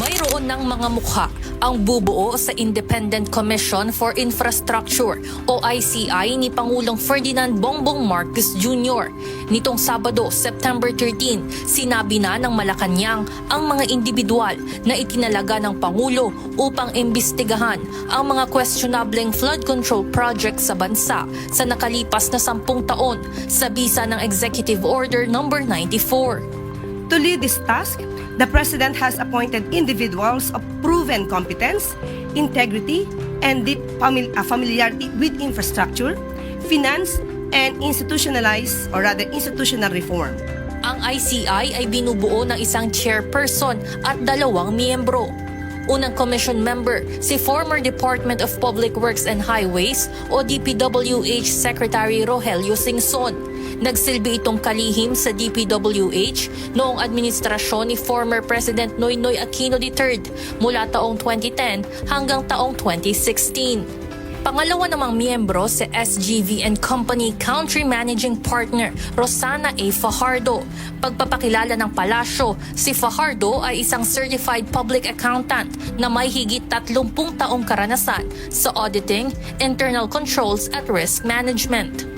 Mayroon ng mga mukha ang bubuo sa Independent Commission for Infrastructure o ICI ni Pangulong Ferdinand Bongbong Marcos Jr. Nitong Sabado, September 13, sinabi na ng Malacanang ang mga individual na itinalaga ng Pangulo upang imbestigahan ang mga questionableng flood control project sa bansa sa nakalipas na sampung taon sa bisa ng Executive Order No. 94. To lead this task, the President has appointed individuals of proven competence, integrity, and deep famili- uh, familiarity with infrastructure, finance, and institutionalized or rather institutional reform. Ang ICI ay binubuo ng isang chairperson at dalawang miyembro. Unang commission member, si former Department of Public Works and Highways o DPWH Secretary Rogelio Singson. Nagsilbi itong kalihim sa DPWH noong administrasyon ni former President Noynoy Aquino III mula taong 2010 hanggang taong 2016. Pangalawa namang miyembro si SGV and Company Country Managing Partner Rosana A. Fajardo. Pagpapakilala ng palasyo, si Fajardo ay isang certified public accountant na may higit 30 taong karanasan sa auditing, internal controls at risk management.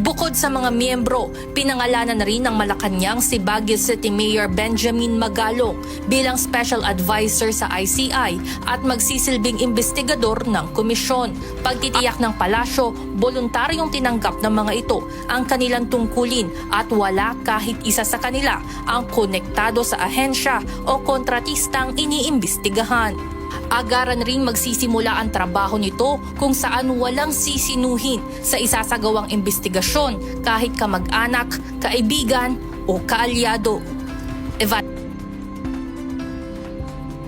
Bukod sa mga miyembro, pinangalanan na rin ng Malacanang si Baguio City Mayor Benjamin Magalong bilang special advisor sa ICI at magsisilbing investigador ng komisyon. Pagtitiyak ng palasyo, voluntaryong tinanggap ng mga ito ang kanilang tungkulin at wala kahit isa sa kanila ang konektado sa ahensya o kontratistang iniimbestigahan. Agaran ring magsisimula ang trabaho nito kung saan walang sisinuhin sa isasagawang investigasyon kahit kamag-anak, kaibigan o kaalyado. Evan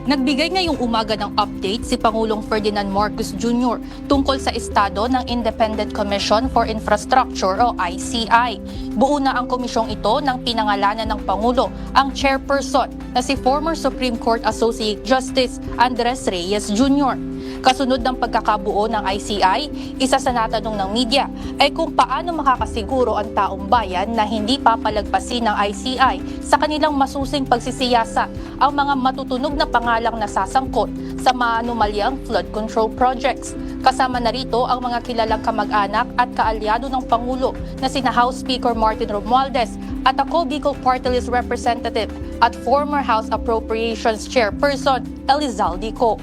Nagbigay ngayong umaga ng update si Pangulong Ferdinand Marcos Jr. tungkol sa estado ng Independent Commission for Infrastructure o ICI. Buo na ang komisyong ito ng pinangalanan ng Pangulo ang chairperson na si former Supreme Court Associate Justice Andres Reyes Jr. Kasunod ng pagkakabuo ng ICI, isa sa natanong ng media ay kung paano makakasiguro ang taong bayan na hindi papalagpasin ng ICI sa kanilang masusing pagsisiyasat ang mga matutunog na pangalang nasasangkot sa maanumalyang flood control projects. Kasama na rito ang mga kilalang kamag-anak at kaalyado ng Pangulo na sina House Speaker Martin Romualdez at ako Bicol Party List Representative at former House Appropriations Chairperson Elizalde Co.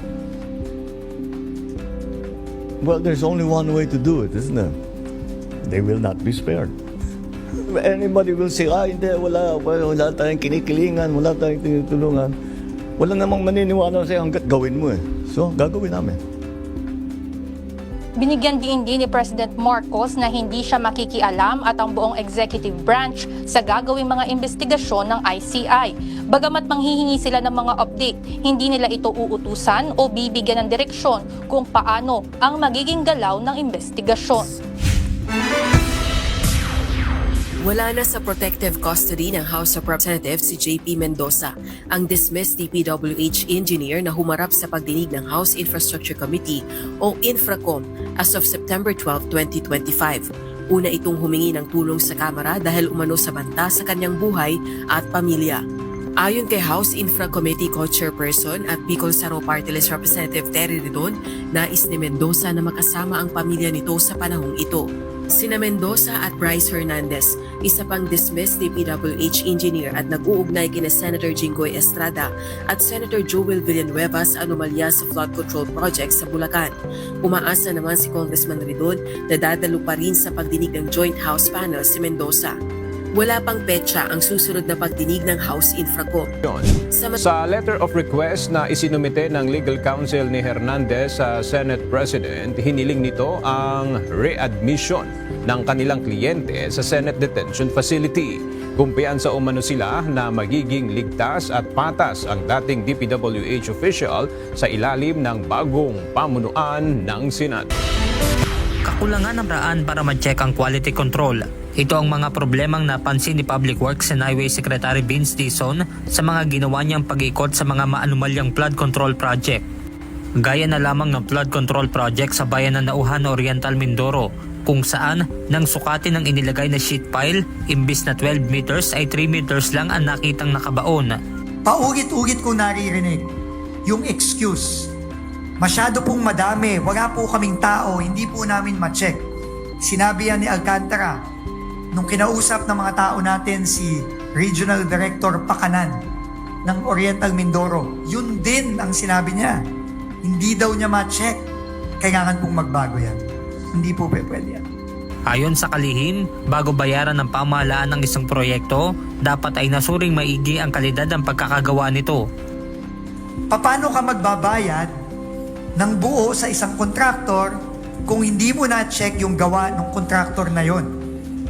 Well, there's only one way to do it, isn't there? They will not be spared. Anybody will say, ah, hindi, wala, wala, tayong kinikilingan, wala tayong tinutulungan. Wala namang maniniwala sa'yo hanggat gawin mo eh. So, gagawin namin. Binigyan din din ni President Marcos na hindi siya makikialam at ang buong executive branch sa gagawing mga investigasyon ng ICI. Bagamat manghihingi sila ng mga update, hindi nila ito uutusan o bibigyan ng direksyon kung paano ang magiging galaw ng investigasyon. Wala na sa protective custody ng House of Representatives si JP Mendoza, ang dismissed DPWH engineer na humarap sa pagdinig ng House Infrastructure Committee o Infracom as of September 12, 2025. Una itong humingi ng tulong sa Kamara dahil umano sa banta sa kanyang buhay at pamilya. Ayon kay House Infra Committee Co-Chairperson at Bicol Saro Party Representative Terry Redon, nais ni Mendoza na makasama ang pamilya nito sa panahong ito. Sina Mendoza at Bryce Hernandez, isa pang dismissed DPWH engineer at nag-uugnay kina Senator Jinggoy Estrada at Senator Joel Villanueva sa anomalya sa flood control project sa Bulacan. Umaasa naman si Congressman Redon na dadalo pa rin sa pagdinig ng Joint House Panel si Mendoza. Wala pang petsa ang susunod na pagdinig ng House Infracom. Sa Sa letter of request na isinumite ng legal counsel ni Hernandez sa Senate President, hiniling nito ang readmission ng kanilang kliyente sa Senate Detention Facility. Kumpiyansa umano sila na magiging ligtas at patas ang dating DPWH official sa ilalim ng bagong pamunuan ng Senado. kakulangan ng raan para ma-check ang quality control. Ito ang mga problemang napansin ni Public Works and Highway Secretary Vince Dizon sa mga ginawa niyang pag-ikot sa mga maanumalyang flood control project. Gaya na lamang ng flood control project sa bayan ng Nauhan, Oriental Mindoro, kung saan nang sukatin ng inilagay na sheet pile, imbis na 12 meters ay 3 meters lang ang nakitang nakabaon. Paulit-ulit ko naririnig yung excuse. Masyado pong madami, wala po kaming tao, hindi po namin ma-check. Sinabi yan ni Alcantara, nung kinausap ng mga tao natin si Regional Director Pakanan ng Oriental Mindoro, yun din ang sinabi niya. Hindi daw niya ma-check. Kailangan pong magbago yan. Hindi po pwede yan. Ayon sa kalihim, bago bayaran ng pamahalaan ng isang proyekto, dapat ay nasuring maigi ang kalidad ng pagkakagawa nito. Paano ka magbabayad ng buo sa isang kontraktor kung hindi mo na-check yung gawa ng kontraktor na yon?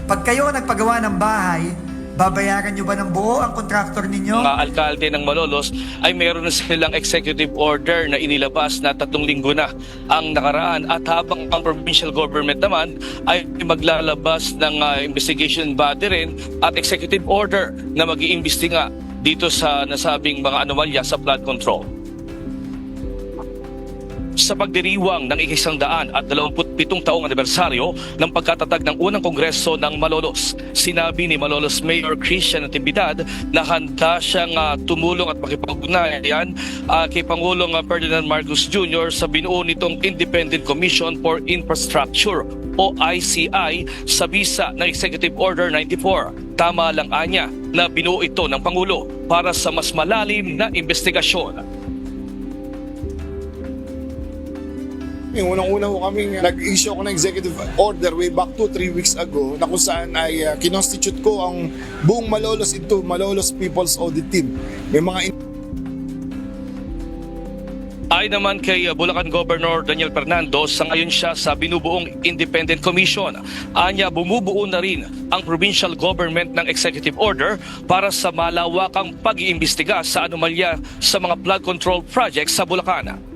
Pag kayo nagpagawa ng bahay, babayaran nyo ba ng buo ang kontraktor ninyo? mga alkalde ng Malolos ay meron na silang executive order na inilabas na tatlong linggo na ang nakaraan at habang ang provincial government naman ay maglalabas ng ah, investigation body rin at executive order na mag-iimbestiga dito sa nasabing mga anomalya sa flood control. Sa pagdiriwang ng ikisangdaan at 27 taong anibersaryo ng pagkatatag ng unang kongreso ng Malolos, sinabi ni Malolos Mayor Christian Natividad na handa siyang ah, tumulong at makipag-ugnayan ah, kay Pangulong ah, Ferdinand Marcos Jr. sa binuo nitong Independent Commission for Infrastructure o ICI sa bisa ng Executive Order 94. Tama lang anya na binuo ito ng Pangulo para sa mas malalim na investigasyon. Yung unang-una ho kami nag-issue ako ng executive order way back to 3 weeks ago na kung saan ay uh, kinonstitute ko ang buong Malolos into Malolos People's Audit Team. May mga Ay naman kay uh, Bulacan Governor Daniel Fernando, sa ngayon siya sa binubuong Independent Commission. Anya bumubuo na rin ang provincial government ng executive order para sa malawakang pag-iimbestiga sa anomalya sa mga flood control projects sa Bulacan.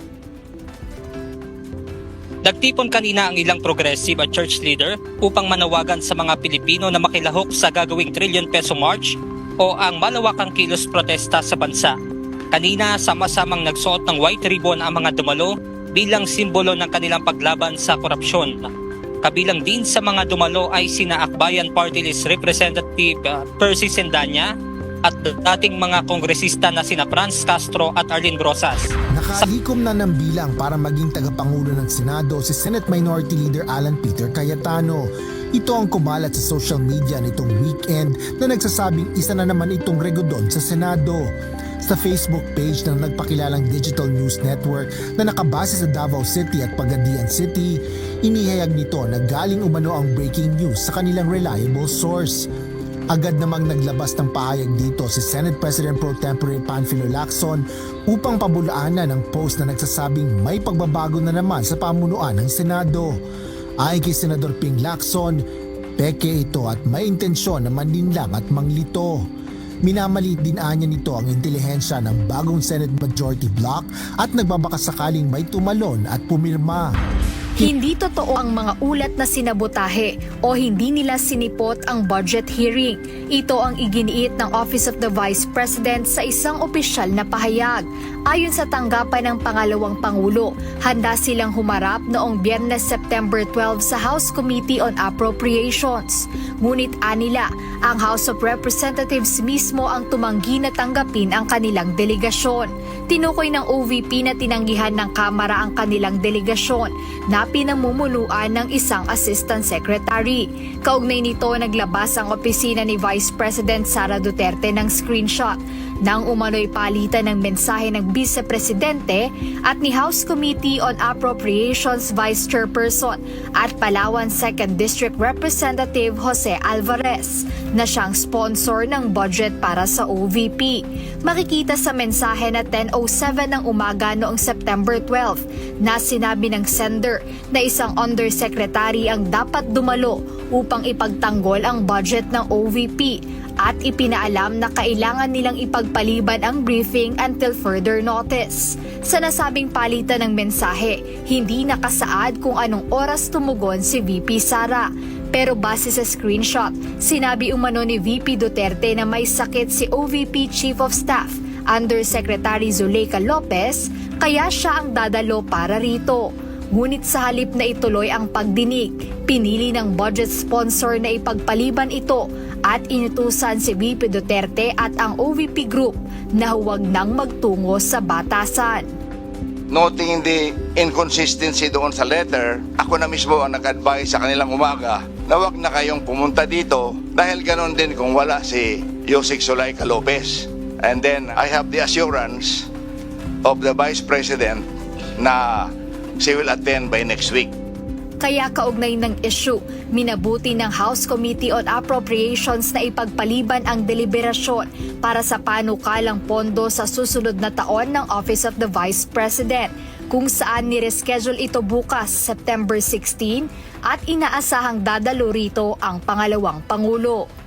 Nagtipon kanina ang ilang progressive at church leader upang manawagan sa mga Pilipino na makilahok sa gagawing trillion peso march o ang malawakang kilos protesta sa bansa. Kanina sama-samang nagsuot ng white ribbon ang mga dumalo bilang simbolo ng kanilang paglaban sa korupsyon. Kabilang din sa mga dumalo ay sina Akbayan Party List Representative uh, Percy Sendanya at dating mga kongresista na sina Franz Castro at Arlene Brosas. Nakalikom na ng bilang para maging tagapangulo ng Senado si Senate Minority Leader Alan Peter Cayetano. Ito ang kumalat sa social media nitong weekend na nagsasabing isa na naman itong regodon sa Senado. Sa Facebook page ng nagpakilalang digital news network na nakabase sa Davao City at Pagadian City, inihayag nito na galing umano ang breaking news sa kanilang reliable source. Agad namang naglabas ng pahayag dito si Senate President Pro Tempore Panfilo Lacson upang pabulaanan ang post na nagsasabing may pagbabago na naman sa pamunuan ng Senado. Ayon kay Senador Ping Lacson, peke ito at may intensyon na manlinlang at manglito. Minamalit din anya nito ang intelihensya ng bagong Senate Majority Bloc at nagbabakasakaling may tumalon at pumirma. Hindi totoo ang mga ulat na sinabotahe o hindi nila sinipot ang budget hearing. Ito ang iginiit ng Office of the Vice President sa isang opisyal na pahayag. Ayon sa tanggapan ng pangalawang Pangulo, handa silang humarap noong Biyernes September 12 sa House Committee on Appropriations. Ngunit anila, ang House of Representatives mismo ang tumanggi na tanggapin ang kanilang delegasyon. Tinukoy ng OVP na tinanggihan ng Kamara ang kanilang delegasyon na pinamumunuan ng isang Assistant Secretary. Kaugnay nito, naglabas ang opisina ni Vice President Sara Duterte ng screenshot nang umano'y palitan ng mensahe ng Vice Presidente at ni House Committee on Appropriations Vice Chairperson at Palawan 2nd District Representative Jose Alvarez na siyang sponsor ng budget para sa OVP. Makikita sa mensahe na 10.07 ng umaga noong September 12 na sinabi ng sender na isang undersecretary ang dapat dumalo upang ipagtanggol ang budget ng OVP at ipinaalam na kailangan nilang ipagpaliban ang briefing until further notice. Sa nasabing palitan ng mensahe, hindi nakasaad kung anong oras tumugon si VP Sara. Pero base sa screenshot, sinabi umano ni VP Duterte na may sakit si OVP Chief of Staff, Undersecretary Zuleika Lopez, kaya siya ang dadalo para rito. Ngunit sa halip na ituloy ang pagdinig, pinili ng budget sponsor na ipagpaliban ito at inutusan si VP Duterte at ang OVP Group na huwag nang magtungo sa batasan. Noting the inconsistency doon sa letter, ako na mismo ang nag-advise sa kanilang umaga na wag na kayong pumunta dito dahil ganon din kung wala si Yosek Sulaika Lopez. And then I have the assurance of the Vice President na she will attend by next week. Kaya kaugnay ng issue, minabuti ng House Committee on Appropriations na ipagpaliban ang deliberasyon para sa panukalang pondo sa susunod na taon ng Office of the Vice President, kung saan nireschedule ito bukas September 16 at inaasahang dadalo rito ang pangalawang Pangulo.